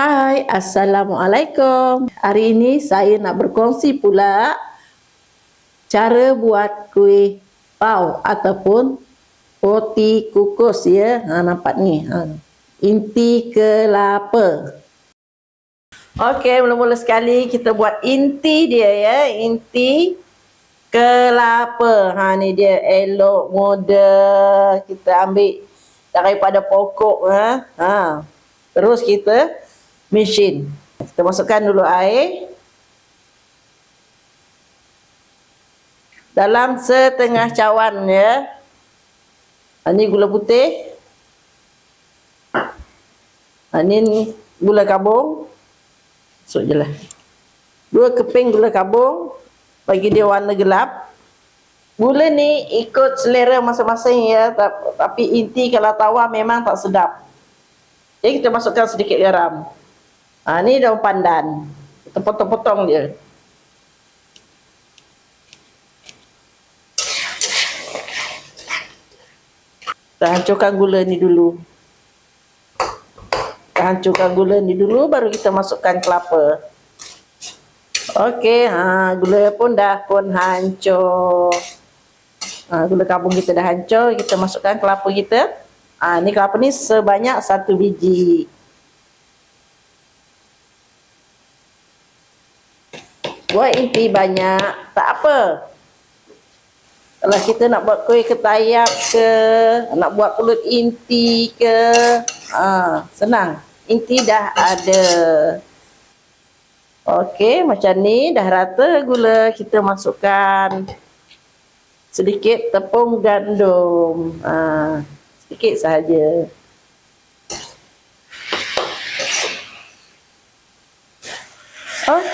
Hai, Assalamualaikum. Hari ini saya nak berkongsi pula cara buat kuih pau ataupun roti kukus ya. Ha, nampak ni. Ha. Inti kelapa. Okey, mula-mula sekali kita buat inti dia ya. Inti kelapa. Ha ni dia elok muda. Kita ambil daripada pokok ha. Ha. Terus kita mesin. Kita masukkan dulu air. Dalam setengah cawan ya. Ini gula putih. Ini gula kabung. Masuk je lah. Dua keping gula kabung. Bagi dia warna gelap. Gula ni ikut selera masing-masing ya. Tapi inti kalau tawar memang tak sedap. Jadi kita masukkan sedikit garam. Ha, ni daun pandan. Kita potong-potong dia. Kita hancurkan gula ni dulu. Kita hancurkan gula ni dulu baru kita masukkan kelapa. Okey, ha gula pun dah pun hancur. Ha, gula kabung kita dah hancur, kita masukkan kelapa kita. Ha, ni kelapa ni sebanyak satu biji. Buat inti banyak, tak apa. Kalau kita nak buat kuih ketayap ke, nak buat pulut inti ke, ha, senang. Inti dah ada. Okey, macam ni dah rata gula. Kita masukkan sedikit tepung gandum. Ha, sedikit sahaja.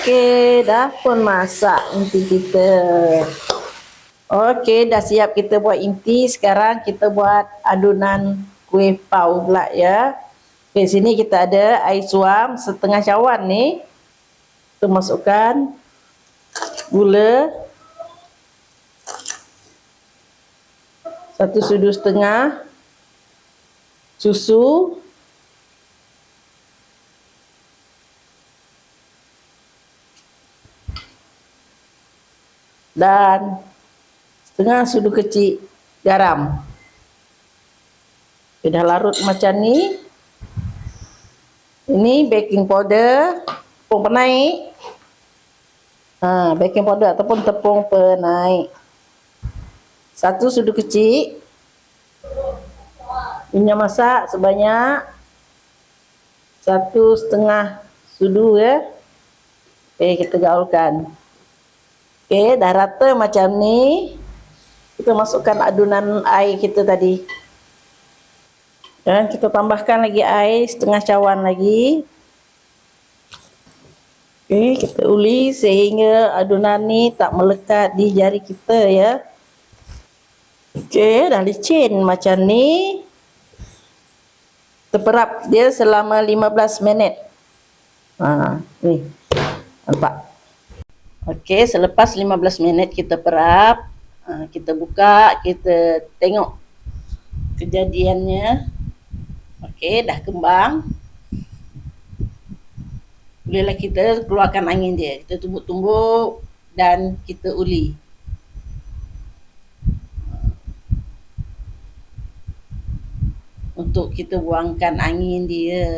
Okey, dah pun masak inti kita. Okey, dah siap kita buat inti. Sekarang kita buat adunan kuih pau pula ya. Di sini kita ada air suam setengah cawan ni. Kita masukkan gula. Satu sudu setengah. Susu. Dan setengah sudu kecil garam. Sudah larut macam ni. Ini baking powder, tepung penaik. Ha, baking powder ataupun tepung penaik. Satu sudu kecil. Minyak masak sebanyak satu setengah sudu ya. Okey, kita gaulkan. Okey, dah rata macam ni. Kita masukkan adunan air kita tadi. Dan kita tambahkan lagi air setengah cawan lagi. Okey, kita uli sehingga adunan ni tak melekat di jari kita ya. Okey, dah licin macam ni. Terperap dia selama 15 minit. Ha, ni. Nampak? Okey, selepas 15 minit kita perap, uh, kita buka, kita tengok kejadiannya. Okey, dah kembang. Bolehlah kita keluarkan angin dia. Kita tumbuk-tumbuk dan kita uli. Untuk kita buangkan angin dia.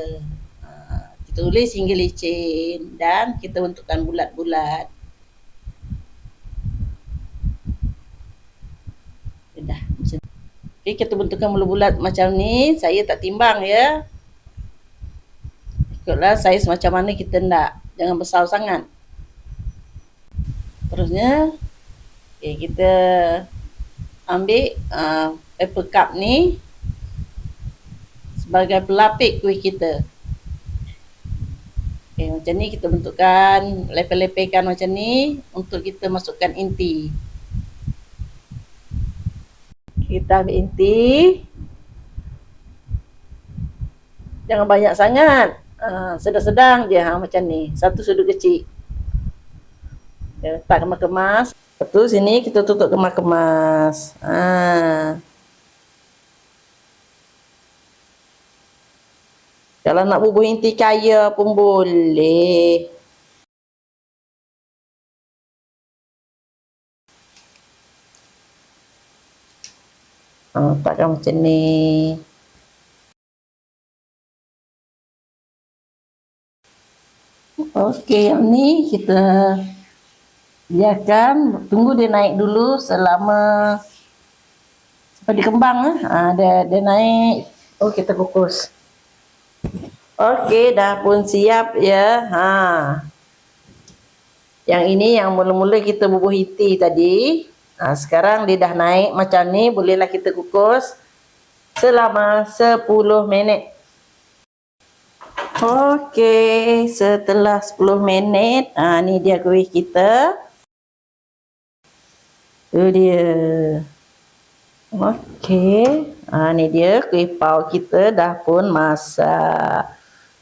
Ah, kita uli sehingga licin dan kita bentukkan bulat-bulat. Okay, kita bentukkan bulat-bulat macam ni. Saya tak timbang ya. Ikutlah saiz macam mana kita nak. Jangan besar sangat. Terusnya, okay, kita ambil uh, paper cup ni sebagai pelapik kuih kita. Okay, macam ni kita bentukkan, lepeh-lepehkan macam ni untuk kita masukkan inti kita ambil inti. Jangan banyak sangat. Uh, sedang-sedang je ha, macam ni. Satu sudu kecil. Ya, letak kemas-kemas. Lepas sini kita tutup kemas-kemas. Ha. Kalau nak bubuh inti kaya pun boleh. Ha, takkan macam ni. Okey, yang ni kita biarkan tunggu dia naik dulu selama sampai dia kembang ah. Ha, dia dia naik. Oh, kita kukus. Okey, dah pun siap ya. Ha. Yang ini yang mula-mula kita bubuh iti tadi. Ha, sekarang dia dah naik macam ni, bolehlah kita kukus selama 10 minit. Okey, setelah 10 minit, ah ni dia kuih kita. Tu dia. Okey, ah ni dia kuih pau kita dah pun masak.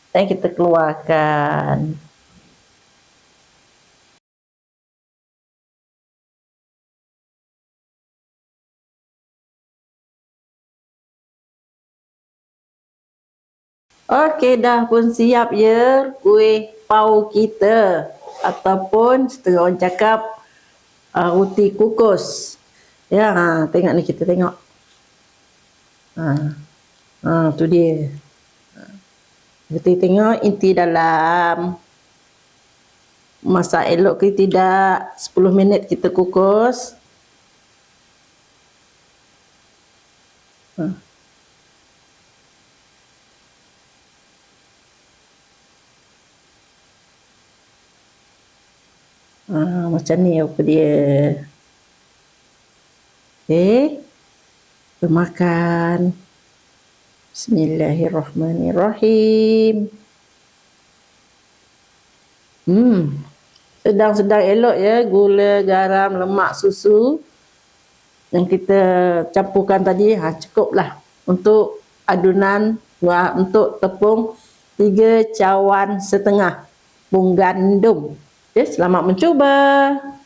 Dan kita keluarkan. Okey, dah pun siap ya kuih pau kita ataupun setengah orang cakap uh, roti kukus. Ya, ha, tengok ni kita tengok. Ha. Ha, tu dia. Kita tengok inti dalam masak elok ke tidak 10 minit kita kukus. Ha. Ha, macam ni apa dia. Okey. Kita makan. Bismillahirrahmanirrahim. Hmm. Sedang-sedang elok ya. Gula, garam, lemak, susu. Yang kita campurkan tadi. Ha, cukuplah. Untuk adunan. Untuk tepung. Tiga cawan setengah. Pung gandum. Okay, selamat mencuba.